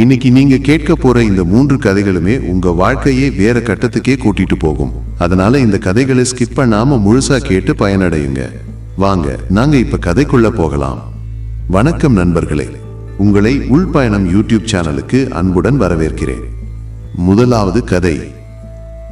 இன்னைக்கு நீங்க கேட்க போற இந்த மூன்று கதைகளுமே உங்க வாழ்க்கையை வேற கட்டத்துக்கே கூட்டிட்டு போகும். அதனால இந்த கதைகளை ஸ்கிப் பண்ணாம முழுசா கேட்டு பயனடையுங்க. வாங்க நாங்க இப்ப கதைக்குள்ள போகலாம். வணக்கம் நண்பர்களே. உங்களை உள்பயணம் யூடியூப் சேனலுக்கு அன்புடன் வரவேற்கிறேன். முதலாவது கதை.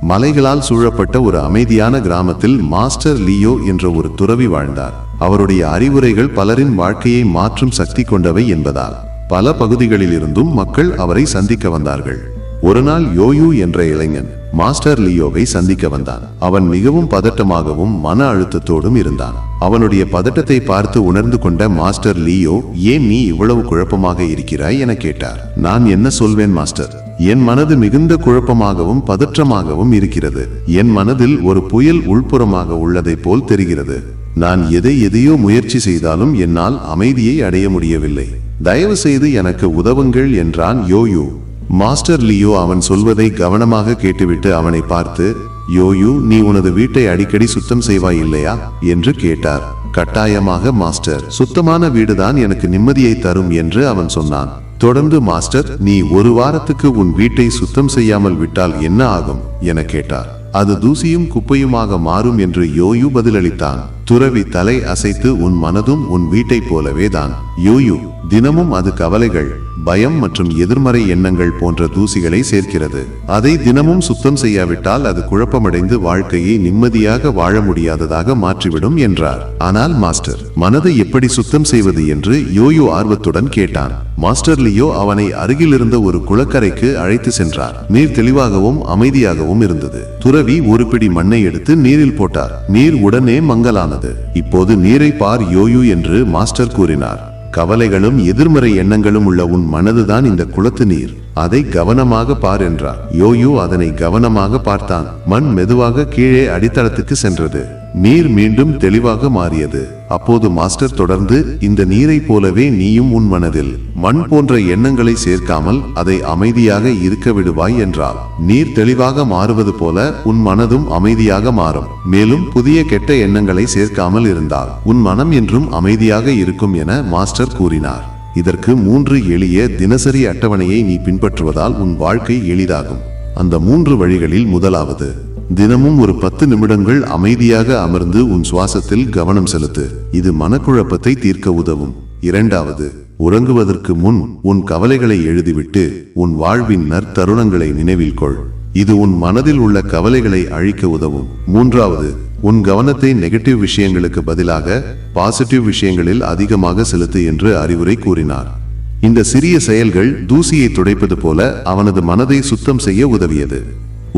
மலைகளால் சூழப்பட்ட ஒரு அமைதியான கிராமத்தில் மாஸ்டர் லியோ என்ற ஒரு துறவி வாழ்ந்தார். அவருடைய அறிவுரைகள் பலரின் வாழ்க்கையை மாற்றும் சக்தி கொண்டவை என்பதால். பல பகுதிகளில் இருந்தும் மக்கள் அவரை சந்திக்க வந்தார்கள். ஒரு நாள் யோயு என்ற இளைஞன் மாஸ்டர் லியோவை சந்திக்க வந்தான். அவன் மிகவும் பதட்டமாகவும் மன அழுத்தத்தோடும் இருந்தான். அவனுடைய பதட்டத்தை பார்த்து உணர்ந்து கொண்ட மாஸ்டர் லியோ ஏன் நீ இவ்வளவு குழப்பமாக இருக்கிறாய்? என கேட்டார். நான் என்ன சொல்வேன் மாஸ்டர்? என் மனது மிகுந்த குழப்பமாகவும் பதற்றமாகவும் இருக்கிறது. என் மனதில் ஒரு புயல் உள்புறமாக உள்ளதை போல் தெரிகிறது. நான் எதை எதையோ முயற்சி செய்தாலும் என்னால் அமைதியை அடைய முடியவில்லை. தயவு செய்து எனக்கு உதவுங்கள் என்றான் யோயு. மாஸ்டர் லியோ அவன் சொல்வதை கவனமாக கேட்டுவிட்டு அவனை பார்த்து யோயு நீ உனது வீட்டை அடிக்கடி சுத்தம் செய்வாய் இல்லையா? என்று கேட்டார். கட்டாயமாக மாஸ்டர். சுத்தமான வீடுதான் எனக்கு நிம்மதியை தரும் என்று அவன் சொன்னான். தொடர்ந்து மாஸ்டர் நீ ஒரு வாரத்துக்கு உன் வீட்டை சுத்தம் செய்யாமல் விட்டால் என்ன ஆகும்? என கேட்டார். அது தூசியும் குப்பையுமாக மாறும் என்று யோயு பதிலளித்தான். துறவி தலை அசைத்து உன் மனதும் உன் வீட்டைப் போலவே தான் யோயு தினமும் அது கவலைகள் பயம் மற்றும் எதிர்மறை எண்ணங்கள் போன்ற தூசிகளை சேர்க்கிறது. அதை தினமும் சுத்தம் செய்யாவிட்டால் அது குழப்பமடைந்து வாழ்க்கையை நிம்மதியாக வாழ முடியாததாக மாற்றிவிடும் என்றார். ஆனால் மாஸ்டர் மனதை எப்படி சுத்தம் செய்வது என்று யோயோ ஆர்வத்துடன் கேட்டான். மாஸ்டர் லியோ அவனை அருகிலிருந்த ஒரு குளக்கரைக்கு அழைத்து சென்றார். நீர் தெளிவாகவும் அமைதியாகவும் இருந்தது. துறவி ஒரு பிடி மண்ணை எடுத்து நீரில் போட்டார். நீர் உடனே மங்கலானது. இப்போது நீரை பார் யோயு என்று மாஸ்டர் கூறினார். கவலைகளும் எதிர்மறை எண்ணங்களும் உள்ள உன் மனதுதான் இந்த குளத்து நீர். அதை கவனமாக பார் என்றார். யோயு அதனை கவனமாக பார்த்தான். மண் மெதுவாக கீழே அடித்தளத்துக்கு சென்றது. நீர் மீண்டும் தெளிவாக மாறியது. அப்போது மாஸ்டர் தொடர்ந்து இந்த நீரை போலவே நீயும் உன் மனதில் மண் போன்ற எண்ணங்களை சேர்க்காமல் அதை அமைதியாக இருக்க விடுவாய் என்றார். நீர் தெளிவாக மாறுவது போல உன் மனதும் அமைதியாக மாறும். மேலும் புதிய கெட்ட எண்ணங்களை சேர்க்காமல் இருந்தால் உன் மனம் என்றும் அமைதியாக இருக்கும் என மாஸ்டர் கூறினார். இதற்கு மூன்று எளிய தினசரி அட்டவணையை நீ பின்பற்றுவதால் உன் வாழ்க்கை எளிதாகும். அந்த மூன்று வழிகளில் முதலாவது தினமும் ஒரு பத்து நிமிடங்கள் அமைதியாக அமர்ந்து உன் சுவாசத்தில் கவனம் செலுத்து. இது மனக்குழப்பத்தை தீர்க்க உதவும். இரண்டாவது உறங்குவதற்கு முன் உன் கவலைகளை எழுதிவிட்டு உன் வாழ்வின் நற்தருணங்களை நினைவில் கொள். இது உன் மனதில் உள்ள கவலைகளை அழிக்க உதவும். மூன்றாவது உன் கவனத்தை நெகட்டிவ் விஷயங்களுக்கு பதிலாக பாசிட்டிவ் விஷயங்களில் அதிகமாக செலுத்து என்று அறிவுரை கூறினார். இந்த சிறிய செயல்கள் தூசியை துடைப்பது போல அவனது மனதை சுத்தம் செய்ய உதவியது.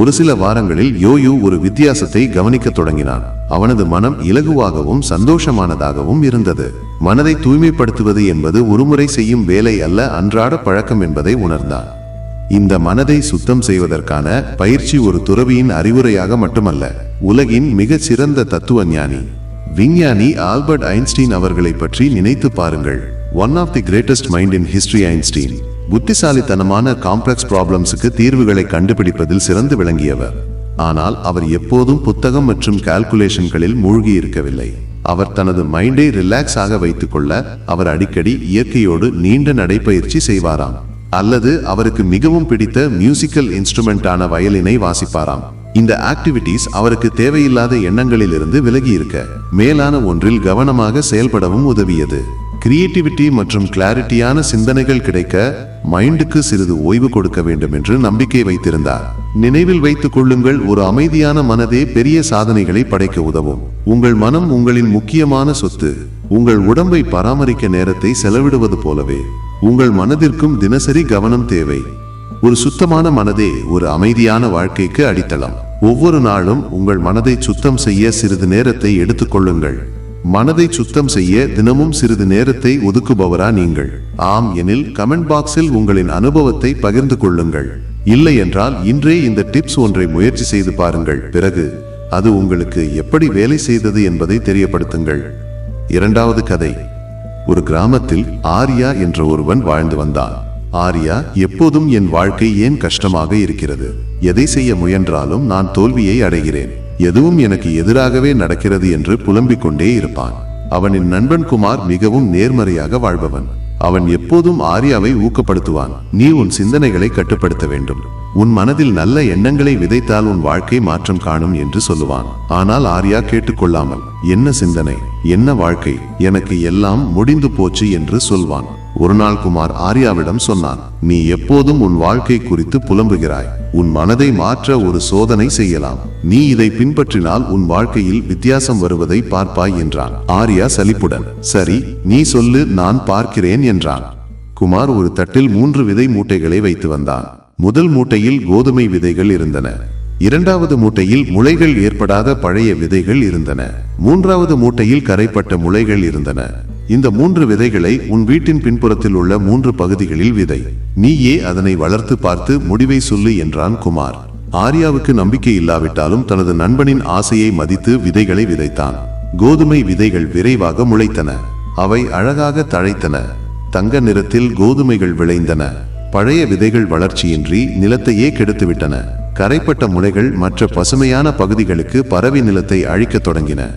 ஒரு சில வாரங்களில் யோயு ஒரு வித்தியாசத்தை கவனிக்கத் தொடங்கினான். அவனது மனம் இலகுவாகவும் சந்தோஷமானதாகவும் இருந்தது. மனதை தூய்மைப்படுத்துவது என்பது ஒருமுறை செய்யும் வேலை அல்ல அன்றாட பழக்கம் என்பதை உணர்ந்தான். இந்த மனதை சுத்தம் செய்வதற்கான பயிற்சி ஒரு துறவியின் அறிவுரையாக மட்டுமல்ல உலகின் மிகச் சிறந்த தத்துவ ஞானி. விஞ்ஞானி ஆல்பர்ட் ஐன்ஸ்டீன் அவர்களை பற்றி நினைத்து பாருங்கள். One of the greatest mind in history Einstein புத்திசாலித்தனமான காம்ப்ளெக்ஸ் ப்ராப்ளம்ஸுக்கு தீர்வுகளை கண்டுபிடிப்பதில் சிறந்து விளங்கியவர். ஆனால் அவர் எப்போதும் புத்தகம் மற்றும் கால்குலேஷன்களில் மூழ்கி இருக்கவில்லை. அவர் தனது மைண்டை ரிலாக்ஸ் ஆக வைத்துக்கொள்ள அவர் அடிக்கடி இயற்கையோடு நீண்ட நடைப்பயிற்சி செய்வாராம். அல்லது அவருக்கு மிகவும் பிடித்த மியூசிக்கல் இன்ஸ்ட்ருமெண்டான வயலினை வாசிப்பாராம். இந்த ஆக்டிவிட்டீஸ் அவருக்கு தேவையில்லாத எண்ணங்களிலிருந்து விலகி இருக்க மேலான ஒன்றில் கவனமாக செயல்படவும் உதவியது. கிரியேட்டிவிட்டி மற்றும் கிளாரிட்டியான சிந்தனைகள் கிடைக்க மைண்டுக்கு சிறிது ஓய்வு கொடுக்க வேண்டும் என்று நம்பிக்கை வைத்திருந்தார். நினைவில் வைத்துக் கொள்ளுங்கள் ஒரு அமைதியான மனதே பெரிய சாதனைகளை படைக்க உதவும். உங்கள் மனம் உங்களின் முக்கியமான சொத்து. உங்கள் உடம்பை பராமரிக்க நேரத்தை செலவிடுவது போலவே உங்கள் மனதிற்கும் தினசரி கவனம் தேவை. ஒரு சுத்தமான மனதே ஒரு அமைதியான வாழ்க்கைக்கு அடித்தளம். ஒவ்வொரு நாளும் உங்கள் மனதை சுத்தம் செய்ய சிறிது நேரத்தை எடுத்துக்கொள்ளுங்கள் மனதை சுத்தம் செய்ய தினமும் சிறிது நேரத்தை ஒதுக்குபவரா நீங்கள். ஆம் எனில் கமெண்ட் பாக்ஸில் உங்களின் அனுபவத்தை பகிர்ந்து கொள்ளுங்கள். இல்லை என்றால் இன்றே இந்த டிப்ஸ் ஒன்றை முயற்சி செய்து பாருங்கள். பிறகு அது உங்களுக்கு எப்படி வேலை செய்தது என்பதை தெரியப்படுத்துங்கள். இரண்டாவது கதை. ஒரு கிராமத்தில் ஆர்யா என்ற ஒருவன் வாழ்ந்து வந்தான். ஆர்யா எப்போதும் என் வாழ்க்கை ஏன் கஷ்டமாக இருக்கிறது? எதை செய்ய முயன்றாலும் நான் தோல்வியை அடைகிறேன். எதுவும் எனக்கு எதிராகவே நடக்கிறது என்று புலம்பிக் கொண்டே இருப்பான். அவனின் நண்பன் குமார் மிகவும் நேர்மறையாக வாழ்பவன். அவன் எப்போதும் ஆர்யாவை ஊக்கப்படுத்துவான். நீ உன் சிந்தனைகளை கட்டுப்படுத்த வேண்டும். உன் மனதில் நல்ல எண்ணங்களை விதைத்தால் உன் வாழ்க்கை மாற்றம் காணும் என்று சொல்லுவான். ஆனால் ஆர்யா கேட்டுக்கொள்ளாமல் என்ன சிந்தனை? என்ன வாழ்க்கை? எனக்கு எல்லாம் முடிந்து போச்சு என்று சொல்வான். ஒரு நாள் குமார் ஆர்யாவிடம் சொன்னான் நீ எப்போதும் உன் வாழ்க்கை குறித்து புலம்புகிறாய். உன் மனதை மாற்ற ஒரு சோதனை செய்யலாம். நீ இதை பின்பற்றினால் உன் வாழ்க்கையில் வித்தியாசம் வருவதை பார்ப்பாய் என்றான். ஆர்யா சலிப்புடன் சரி நீ சொல்லு நான் பார்க்கிறேன் என்றான். குமார் ஒரு தட்டில் மூன்று விதை மூட்டைகளை வைத்து வந்தான். முதல் மூட்டையில் கோதுமை விதைகள் இருந்தன. இரண்டாவது மூட்டையில் முளைகள் ஏற்படாத பழைய விதைகள் இருந்தன. மூன்றாவது மூட்டையில் கரைப்பட்ட முளைகள் இருந்தன. இந்த மூன்று விதைகளை உன் வீட்டின் பின்புறத்தில் உள்ள மூன்று பகுதிகளில் விதை. நீயே அதனை வளர்த்து பார்த்து முடிவை சொல்லு என்றான் குமார். ஆர்யாவுக்கு நம்பிக்கை இல்லாவிட்டாலும் தனது நண்பனின் ஆசையை மதித்து விதைகளை விதைத்தான். கோதுமை விதைகள் விரைவாக முளைத்தன. அவை அழகாக தழைத்தன. தங்க நிறத்தில் கோதுமைகள் விளைந்தன. பழைய விதைகள் வளர்ச்சியின்றி நிலத்தையே கெடுத்துவிட்டன. கரைப்பட்ட முளைகள் மற்ற பசுமையான பகுதிகளுக்கு பரவி நிலத்தை அழிக்கத் தொடங்கின.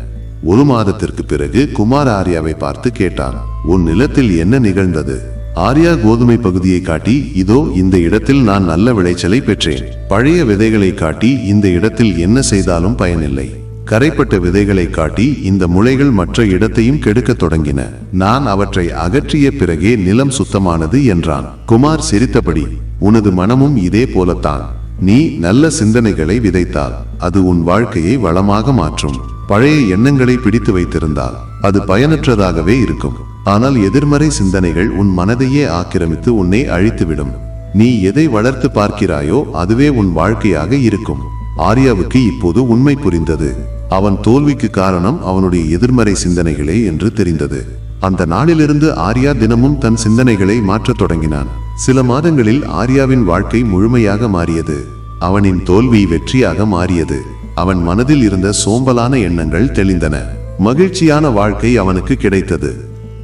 ஒரு மாதத்திற்கு பிறகு குமார் ஆர்யாவை பார்த்து கேட்டான் உன் நிலத்தில் என்ன நிகழ்ந்தது? ஆர்யா கோதுமை பகுதியை காட்டி இதோ இந்த இடத்தில் நான் நல்ல விளைச்சலை பெற்றேன். பழைய விதைகளை காட்டி இந்த இடத்தில் என்ன செய்தாலும் பயனில்லை. கரைப்பட்ட விதைகளை காட்டி இந்த முளைகள் மற்ற இடத்தையும் கெடுக்கத் தொடங்கின. நான் அவற்றை அகற்றிய பிறகே நிலம் சுத்தமானது என்றான். குமார் சிரித்தபடி உனது மனமும் இதே போலத்தான். நீ நல்ல சிந்தனைகளை விதைத்தால் அது உன் வாழ்க்கையை வளமாக மாற்றும். பழைய எண்ணங்களை பிடித்து வைத்திருந்தால் அது பயனற்றதாகவே இருக்கும். ஆனால் எதிர்மறை சிந்தனைகள் உன் மனதையே ஆக்கிரமித்து உன்னை அழித்துவிடும். நீ எதை வளர்த்து பார்க்கிறாயோ அதுவே உன் வாழ்க்கையாக இருக்கும். ஆர்யாவுக்கு இப்போது உண்மை புரிந்தது. அவன் தோல்விக்கு காரணம் அவனுடைய எதிர்மறை சிந்தனைகளே என்று தெரிந்தது. அந்த நாளிலிருந்து ஆர்யா தினமும் தன் சிந்தனைகளை மாற்றத் தொடங்கினான். சில மாதங்களில் ஆர்யாவின் வாழ்க்கை முழுமையாக மாறியது. அவனின் தோல்வி வெற்றியாக மாறியது. அவன் மனதில் இருந்த சோம்பலான எண்ணங்கள் தெளிந்தன. மகிழ்ச்சியான வாழ்க்கை அவனுக்கு கிடைத்தது.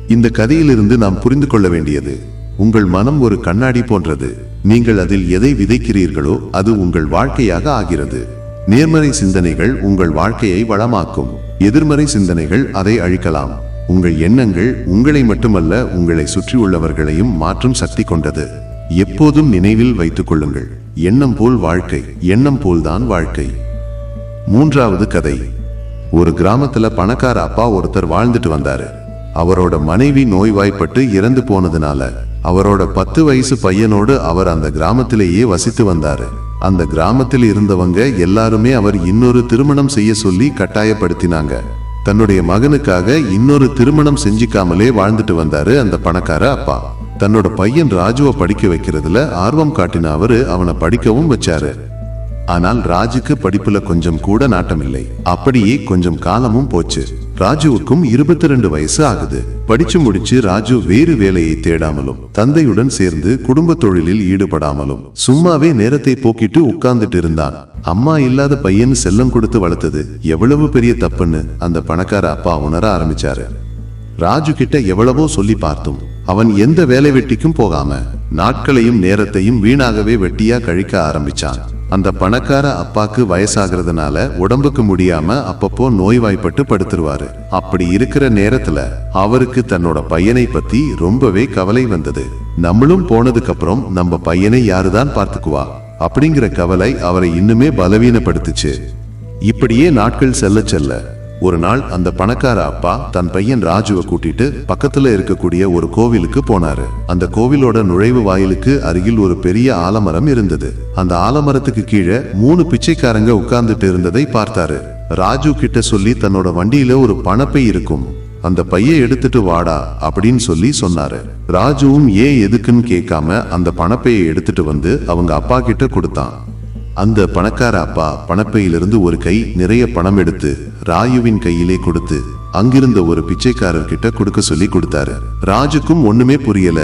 இந்த கதையிலிருந்து நாம் புரிந்து கொள்ள வேண்டியது உங்கள் மனம் ஒரு கண்ணாடி போன்றது. நீங்கள் அதில் எதை விதைக்கிறீர்களோ அது உங்கள் வாழ்க்கையாக ஆகிறது. நேர்மறை சிந்தனைகள் உங்கள் வாழ்க்கையை வளமாக்கும். எதிர்மறை சிந்தனைகள் அதை அழிக்கலாம். உங்கள் எண்ணங்கள் உங்களை மட்டுமல்ல உங்களை சுற்றியுள்ளவர்களையும் மாற்றும் சக்தி கொண்டது. எப்போதும் நினைவில் வைத்துக் கொள்ளுங்கள். எண்ணம் போல் வாழ்க்கை எண்ணம் போல்தான் வாழ்க்கை. மூன்றாவது கதை. ஒரு கிராமத்துல பணக்கார அப்பா ஒருத்தர் வாழ்ந்துட்டு வந்தாரு. அவரோட மனைவி நோய்வாய்ப்பட்டு இறந்து போனதுனால அவரோட பத்து வயசு பையனோடு அவர் அந்த கிராமத்திலேயே வசித்து வந்தாரு. அந்த கிராமத்தில் இருந்தவங்க எல்லாருமே அவர் இன்னொரு திருமணம் செய்ய சொல்லி கட்டாயப்படுத்தினாங்க. தன்னுடைய மகனுக்காக இன்னொரு திருமணம் செஞ்சுக்காமலே வாழ்ந்துட்டு வந்தாரு அந்த பணக்கார அப்பா. தன்னோட பையன் ராஜுவை படிக்க வைக்கிறதுல ஆர்வம் காட்டின அவரு அவனை படிக்கவும் வச்சாரு. ஆனால் ராஜுக்கு படிப்புல கொஞ்சம் கூட நாட்டமில்லை. அப்படியே கொஞ்சம் காலமும் போச்சு. ராஜுவுக்கும் இருபத்தி ரெண்டு வயசு ஆகுது. படிச்சு முடிச்சு ராஜு வேறு வேலையை தேடாமலும் தந்தையுடன் சேர்ந்து குடும்ப தொழிலில் ஈடுபடாமலும் சும்மாவே நேரத்தை போக்கிட்டு உட்கார்ந்துட்டு இருந்தான் அம்மா இல்லாத பையன் செல்லம் கொடுத்து வளர்த்தது எவ்வளவு பெரிய தப்புன்னு அந்த பணக்கார அப்பா உணர ஆரம்பிச்சாரு. ராஜு கிட்ட எவ்வளவோ சொல்லி பார்த்தோம். அவன் எந்த வேலை வெட்டிக்கும் போகாம நாட்களையும் நேரத்தையும் வீணாகவே வெட்டியா கழிக்க ஆரம்பிச்சான். அந்த பணக்கார அப்பாக்கு வயசாகிறதுனால உடம்புக்கு முடியாம அப்பப்போ நோய்வாய்ப்பட்டு படுத்துருவாரு. அப்படி இருக்கிற நேரத்துல அவருக்கு தன்னோட பையனை பத்தி ரொம்பவே கவலை வந்தது. நம்மளும் போனதுக்கு அப்புறம் நம்ம பையனை யாருதான் பார்த்துக்குவா? அப்படிங்கிற கவலை அவரை இன்னுமே பலவீனப்படுத்துச்சு. இப்படியே நாட்கள் செல்ல செல்ல ஒரு நாள் அந்த பணக்கார அப்பா தன் பையன் ராஜுவை கூட்டிட்டு பக்கத்துல இருக்கக்கூடிய ஒரு கோவிலுக்கு போனாரு. அந்த கோவிலோட நுழைவு வாயிலுக்கு அருகில் ஒரு பெரிய ஆலமரம் இருந்தது. அந்த ஆலமரத்துக்கு கீழே மூணு பிச்சைக்காரங்க உட்கார்ந்துட்டு இருந்ததை பார்த்தாரு. ராஜு கிட்ட சொல்லி தன்னோட வண்டியில ஒரு பணப்பை இருக்கும். அந்த பையை எடுத்துட்டு வாடா அப்படின்னு சொல்லி சொன்னாரு. ராஜுவும் ஏன் எதுக்குன்னு கேட்காம அந்த பணப்பையை எடுத்துட்டு வந்து அவங்க அப்பா கிட்ட கொடுத்தான். அந்த பணக்கார அப்பா பணப்பையிலிருந்து ஒரு கை நிறைய பணம் எடுத்து ராயுவின் கையிலே கொடுத்து அங்கிருந்த ஒரு பிச்சைக்காரர் கிட்ட கொடுக்க சொல்லி கொடுத்தாரு. ராஜுக்கும் ஒண்ணுமே புரியல.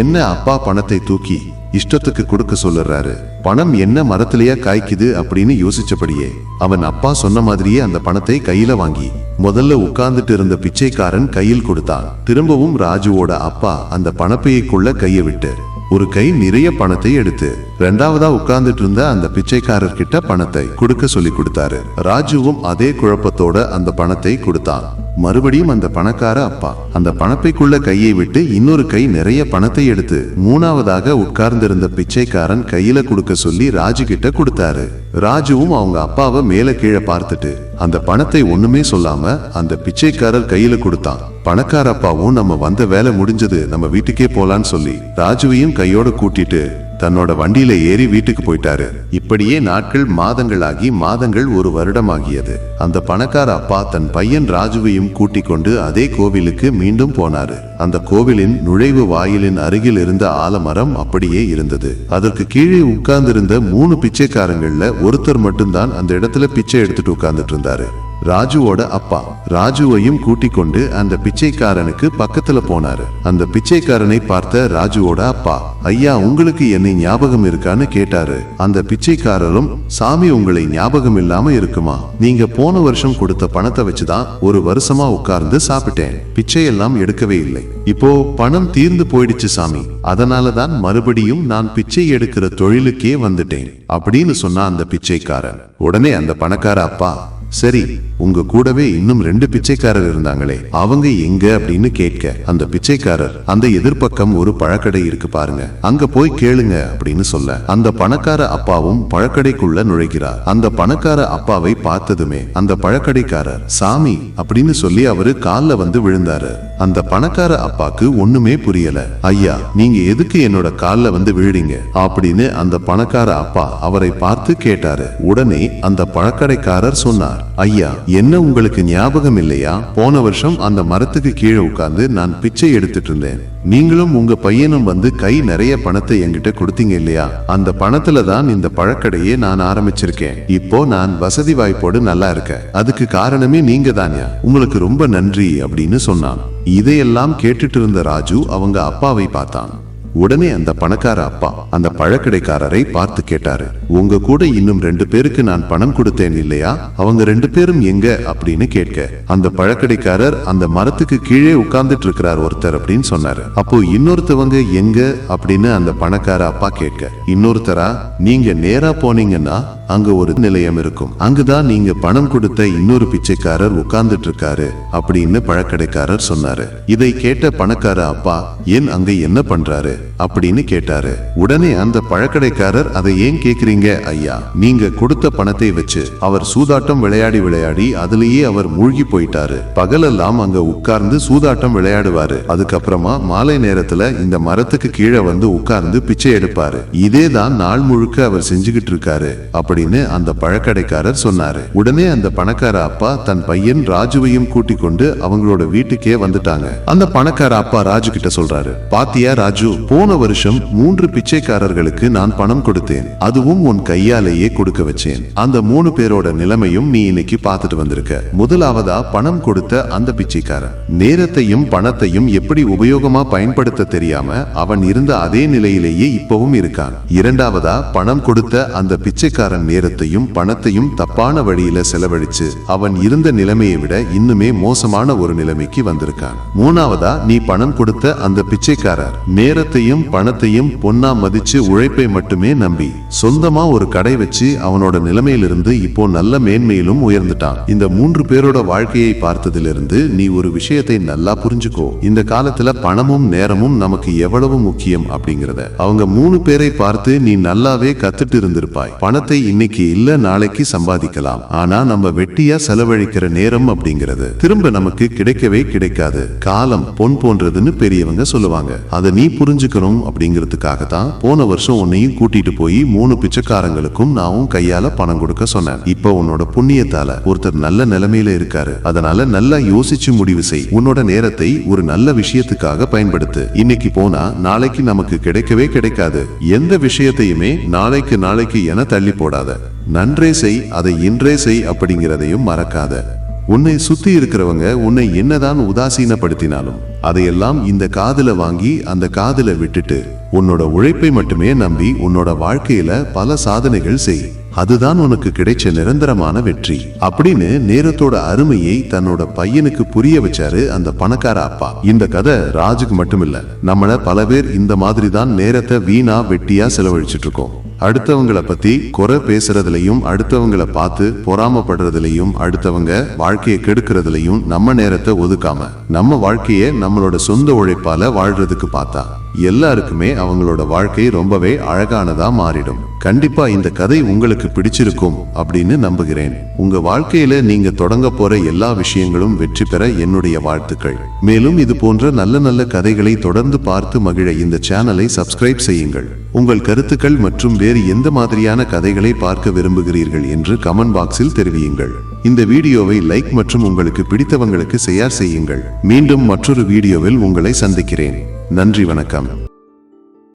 என்ன அப்பா பணத்தை தூக்கி இஷ்டத்துக்கு கொடுக்க சொல்லுறாரு. பணம் என்ன மரத்திலேயா காய்க்குது அப்படின்னு யோசிச்சபடியே அவன் அப்பா சொன்ன மாதிரியே அந்த பணத்தை கையில வாங்கி முதல்ல உட்கார்ந்துட்டு இருந்த பிச்சைக்காரன் கையில் கொடுத்தான். திரும்பவும் ராஜுவோட அப்பா அந்த பணப்பையைக்குள்ள கையை விட்டு ஒரு கை நிறைய பணத்தை எடுத்து ரெண்டாவதா உட்கார்ந்துட்டு இருந்த அந்த பிச்சைக்காரர் கிட்ட பணத்தை கொடுக்க சொல்லி கொடுத்தாரு. ராஜுவும் அதே குழப்பத்தோட அந்த பணத்தை கொடுத்தான். மறுபடியும் அந்த பணக்கார அப்பா அந்த பணப்பைக்குள்ள கையை விட்டு இன்னொரு கை நிறைய பணத்தை எடுத்து மூணாவதாக உட்கார்ந்திருந்த பிச்சைக்காரன் கையில கொடுக்க சொல்லி ராஜு கிட்ட கொடுத்தாரு. ராஜுவும் அவங்க அப்பாவை மேல கீழே பார்த்துட்டு அந்த பணத்தை ஒண்ணுமே சொல்லாம அந்த பிச்சைக்காரர் கையில கொடுத்தான். பணக்கார அப்பாவும் நம்ம வந்த வேலை முடிஞ்சது நம்ம வீட்டுக்கே போலான்னு சொல்லி ராஜுவையும் கையோட கூட்டிட்டு தன்னோட வண்டியில ஏறி வீட்டுக்கு போயிட்டாரு. இப்படியே நாட்கள் மாதங்களாகி மாதங்கள் ஒரு வருடமாகியது. அந்த பணக்கார அப்பா தன் பையன் ராஜுவையும் கூட்டிக் கொண்டு அதே கோவிலுக்கு மீண்டும் போனாரு. அந்த கோவிலின் நுழைவு வாயிலின் அருகில் இருந்த ஆலமரம் அப்படியே இருந்தது. அதற்கு கீழே உட்கார்ந்திருந்த மூணு பிச்சைக்காரங்கள்ல ஒருத்தர் மட்டும்தான் அந்த இடத்துல பிச்சை எடுத்துட்டு உட்கார்ந்துட்டு இருந்தாரு. ராஜுவோட அப்பா. ராஜுவையும் கூட்டிக் கொண்டு அந்த பிச்சைக்காரனுக்கு பக்கத்துல போனாரு. அந்த பிச்சைக்காரனை பார்த்த ராஜுவோட அப்பா ஐயா உங்களுக்கு என்னை ஞாபகம் இருக்கான்னு கேட்டாரு. அந்த பிச்சைக்காரரும் சாமி உங்களை ஞாபகம் இல்லாம இருக்குமா? நீங்க போன வருஷம் கொடுத்த பணத்தை வச்சுதான் ஒரு வருஷமா உட்கார்ந்து சாப்பிட்டேன். பிச்சையெல்லாம் எடுக்கவே இல்லை. இப்போ பணம் தீர்ந்து போயிடுச்சு சாமி. அதனால தான் மறுபடியும் நான் பிச்சை எடுக்கிற தொழிலுக்கே வந்துட்டேன். அப்படின்னு சொன்னா அந்த பிச்சைக்காரன். உடனே அந்த பணக்கார அப்பா சரி உங்க கூடவே இன்னும் ரெண்டு பிச்சைக்காரர் இருந்தாங்களே அவங்க எங்க அப்படின்னு கேட்க அந்த பிச்சைக்காரர் அந்த எதிர்ப்பக்கம் ஒரு பழக்கடை இருக்கு பாருங்க அங்க போய் கேளுங்க அப்படின்னு சொல்ல அந்த பணக்கார அப்பாவும் பழக்கடைக்குள்ள நுழைகிறார். அந்த பணக்கார அப்பாவை பார்த்ததுமே அந்த பழக்கடைக்காரர் சாமி அப்படின்னு சொல்லி அவரு கால்ல வந்து விழுந்தாரு. அந்த பணக்கார அப்பாக்கு ஒண்ணுமே புரியல ஐயா நீங்க எதுக்கு என்னோட கால்ல வந்து விழுறீங்க? அப்படின்னு அந்த பணக்கார அப்பா அவரை பார்த்து கேட்டாரு. உடனே அந்த பழக்கடைக்காரர் சொன்னார் ஐயா என்ன உங்களுக்கு ஞாபகம் இல்லையா போன வருஷம் அந்த மரத்துக்கு கீழே உட்கார்ந்து நான் பிச்சை எடுத்துட்டு இருந்தேன். நீங்களும் உங்க பையனும் வந்து கை நிறைய பணத்தை என்கிட்ட கொடுத்தீங்க இல்லையா? அந்த பணத்துல தான் இந்த பழக்கடையே நான் ஆரம்பிச்சிருக்கேன். இப்போ நான் வசதி வாய்ப்போடு நல்லா இருக்கேன். அதுக்கு காரணமே நீங்க தான்யா உங்களுக்கு ரொம்ப நன்றி அப்படின்னு சொன்னான். இதையெல்லாம் கேட்டுட்டு இருந்த ராஜு அவங்க அப்பாவை பார்த்தான். உடனே அந்த பணக்கார அப்பா அந்த பழக்கடைக்காரரை பார்த்து கேட்டாரு. உங்க கூட இன்னும் ரெண்டு பேருக்கு நான் பணம் கொடுத்தேன் இல்லையா? அவங்க ரெண்டு பேரும் எங்க? அப்படின்னு கேட்க. அந்த பழக்கடைக்காரர் அந்த மரத்துக்கு கீழே உட்கார்ந்துட்டு இருக்கிறார் ஒருத்தர் அப்படின்னு சொன்னாரு. அப்போ இன்னொருத்தவங்க எங்க? அப்படின்னு அந்த பணக்கார அப்பா கேட்க. இன்னொருத்தரா நீங்க நேரா போனீங்கன்னா அங்க ஒரு நிலையம் இருக்கும். அங்குதான் நீங்க பணம் கொடுத்த இன்னொரு பிச்சைக்காரர் உட்கார்ந்துட்டு இருக்காரு அப்படின்னு பழக்கடைக்காரர் சொன்னாரு. இதை கேட்ட பணக்கார அப்பா ஏன் அங்க என்ன பண்றாரு? அப்படின்னு கேட்டாரு. உடனே அந்த பழக்கடைக்காரர் அதை ஏன் கேக்குறீங்க ஐயா? நீங்க கொடுத்த பணத்தை வச்சு அவர் சூதாட்டம் விளையாடி விளையாடி அதுலயே அவர் மூழ்கி போயிட்டாரு. பகலெல்லாம் அங்க உட்கார்ந்து சூதாட்டம் விளையாடுவாரு. அதுக்கப்புறமா மாலை நேரத்துல இந்த மரத்துக்கு கீழே வந்து உட்கார்ந்து பிச்சை எடுப்பாரு. இதே தான் நாள் முழுக்க அவர் செஞ்சுகிட்டு இருக்காரு அப்படின்னு அந்த பழக்கடைக்காரர் சொன்னாரு. உடனே அந்த பணக்கார அப்பா தன் பையன் ராஜுவையும் கூட்டிக் கொண்டு அவங்களோட வீட்டுக்கே வந்துட்டாங்க. அந்த பணக்கார அப்பா ராஜு கிட்ட சொல்றாரு. பாத்தியா ராஜு போன வருஷம் மூன்று பிச்சைக்காரர்களுக்கு நான் பணம் கொடுத்தேன். அதுவும் உன் கையாலேயே கொடுக்க வச்சேன். அந்த மூணு பேரோட நிலைமையும் நீ இன்னைக்கு பார்த்துட்டு வந்திருக்க. முதலாவதா பணம் கொடுத்த அந்த பிச்சைக்காரன். நேரத்தையும் பணத்தையும் எப்படி உபயோகமா பயன்படுத்த தெரியாம அவன் இருந்த அதே நிலையிலேயே இப்பவும் இருக்கான். இரண்டாவதா பணம் கொடுத்த அந்த பிச்சைக்காரன் நேரத்தையும் பணத்தையும் தப்பான வழியில செலவழிச்சு அவன் இருந்த நிலைமையை விட இன்னுமே மோசமான ஒரு நிலைமைக்கு வந்திருக்கான். மூணாவதா நீ பணம் கொடுத்த அந்த பிச்சைக்காரர். நேரத்தை நேரத்தையும் பணத்தையும் பொன்னா மதிச்சு உழைப்பை மட்டுமே நம்பி சொந்தமா ஒரு கடை வச்சு அவனோட நிலைமையிலிருந்து இப்போ நல்ல மேன்மையிலும் உயர்ந்துட்டான். இந்த மூன்று பேரோட வாழ்க்கையை பார்த்ததிலிருந்து நீ ஒரு விஷயத்தை நல்லா புரிஞ்சுக்கோ. இந்த காலத்துல பணமும் நேரமும் நமக்கு எவ்வளவு முக்கியம் அப்படிங்கறத. அவங்க மூணு பேரை பார்த்து நீ நல்லாவே கத்துட்டு இருந்திருப்பாய். பணத்தை இன்னைக்கு இல்ல நாளைக்கு சம்பாதிக்கலாம். ஆனா நம்ம வெட்டியா செலவழிக்கிற நேரம் அப்படிங்கிறது திரும்ப நமக்கு கிடைக்கவே கிடைக்காது. காலம் பொன் போன்றதுன்னு பெரியவங்க சொல்லுவாங்க. அதை நீ புரிஞ்சு புரிஞ்சுக்கணும் அப்படிங்கிறதுக்காக தான் போன வருஷம் உன்னையும் கூட்டிட்டு போய் மூணு பிச்சைக்காரங்களுக்கும் நான் கையால பணம் கொடுக்க சொன்னேன். இப்ப உன்னோட புண்ணியத்தால ஒருத்தர் நல்ல நிலைமையில இருக்காரு. அதனால நல்லா யோசிச்சு முடிவு செய். உன்னோட நேரத்தை ஒரு நல்ல விஷயத்துக்காக பயன்படுத்து. இன்னைக்கு போனா நாளைக்கு நமக்கு கிடைக்கவே கிடைக்காது. எந்த விஷயத்தையுமே நாளைக்கு நாளைக்கு என தள்ளி போடாத. நன்றே செய் அதை இன்றே செய் அப்படிங்கிறதையும் மறக்காத. உன்னை சுத்தி இருக்கிறவங்க உன்னை என்னதான் உதாசீனப்படுத்தினாலும் அதையெல்லாம் இந்த காதுல வாங்கி அந்த காதுல விட்டுட்டு உன்னோட உழைப்பை மட்டுமே நம்பி உன்னோட வாழ்க்கையில பல சாதனைகள் செய். அதுதான் உனக்கு கிடைச்ச நிரந்தரமான வெற்றி. அப்படின்னு நேரத்தோட அருமையை தன்னோட பையனுக்கு புரிய வச்சாரு அந்த பணக்கார அப்பா. இந்த கதை ராஜுக்கு மட்டும் இல்ல நம்மள பல பேர் இந்த மாதிரி தான் நேரத்தை வீணா வெட்டியா செலவழிச்சிட்டு இருக்கோம். அடுத்தவங்கள பத்தி குறை பேசுறதுலையும் அடுத்தவங்கள பார்த்து பொறாமப்படுறதுலையும் அடுத்தவங்க வாழ்க்கையை கெடுக்கிறதுலையும் நம்ம நேரத்தை ஒதுக்காம நம்ம வாழ்க்கையை நம்மளோட சொந்த உழைப்பால வாழ்றதுக்கு பார்த்தா. எல்லாருக்குமே அவங்களோட வாழ்க்கை ரொம்பவே அழகானதா மாறிடும். கண்டிப்பா இந்த கதை உங்களுக்கு பிடிச்சிருக்கும் அப்படின்னு நம்புகிறேன். உங்க வாழ்க்கையில நீங்க தொடங்க போற எல்லா விஷயங்களும் வெற்றி பெற என்னுடைய வாழ்த்துக்கள். மேலும் இது போன்ற நல்ல நல்ல கதைகளை தொடர்ந்து பார்த்து மகிழ இந்த சேனலை சப்ஸ்கிரைப் செய்யுங்கள். உங்கள் கருத்துக்கள் மற்றும் வேறு எந்த மாதிரியான கதைகளை பார்க்க விரும்புகிறீர்கள் என்று கமெண்ட் பாக்ஸில் தெரிவியுங்கள். இந்த வீடியோவை லைக் மற்றும் உங்களுக்கு பிடித்தவங்களுக்கு ஷேர் செய்யுங்கள். மீண்டும் மற்றொரு வீடியோவில் உங்களை சந்திக்கிறேன். நன்றி வணக்கம்.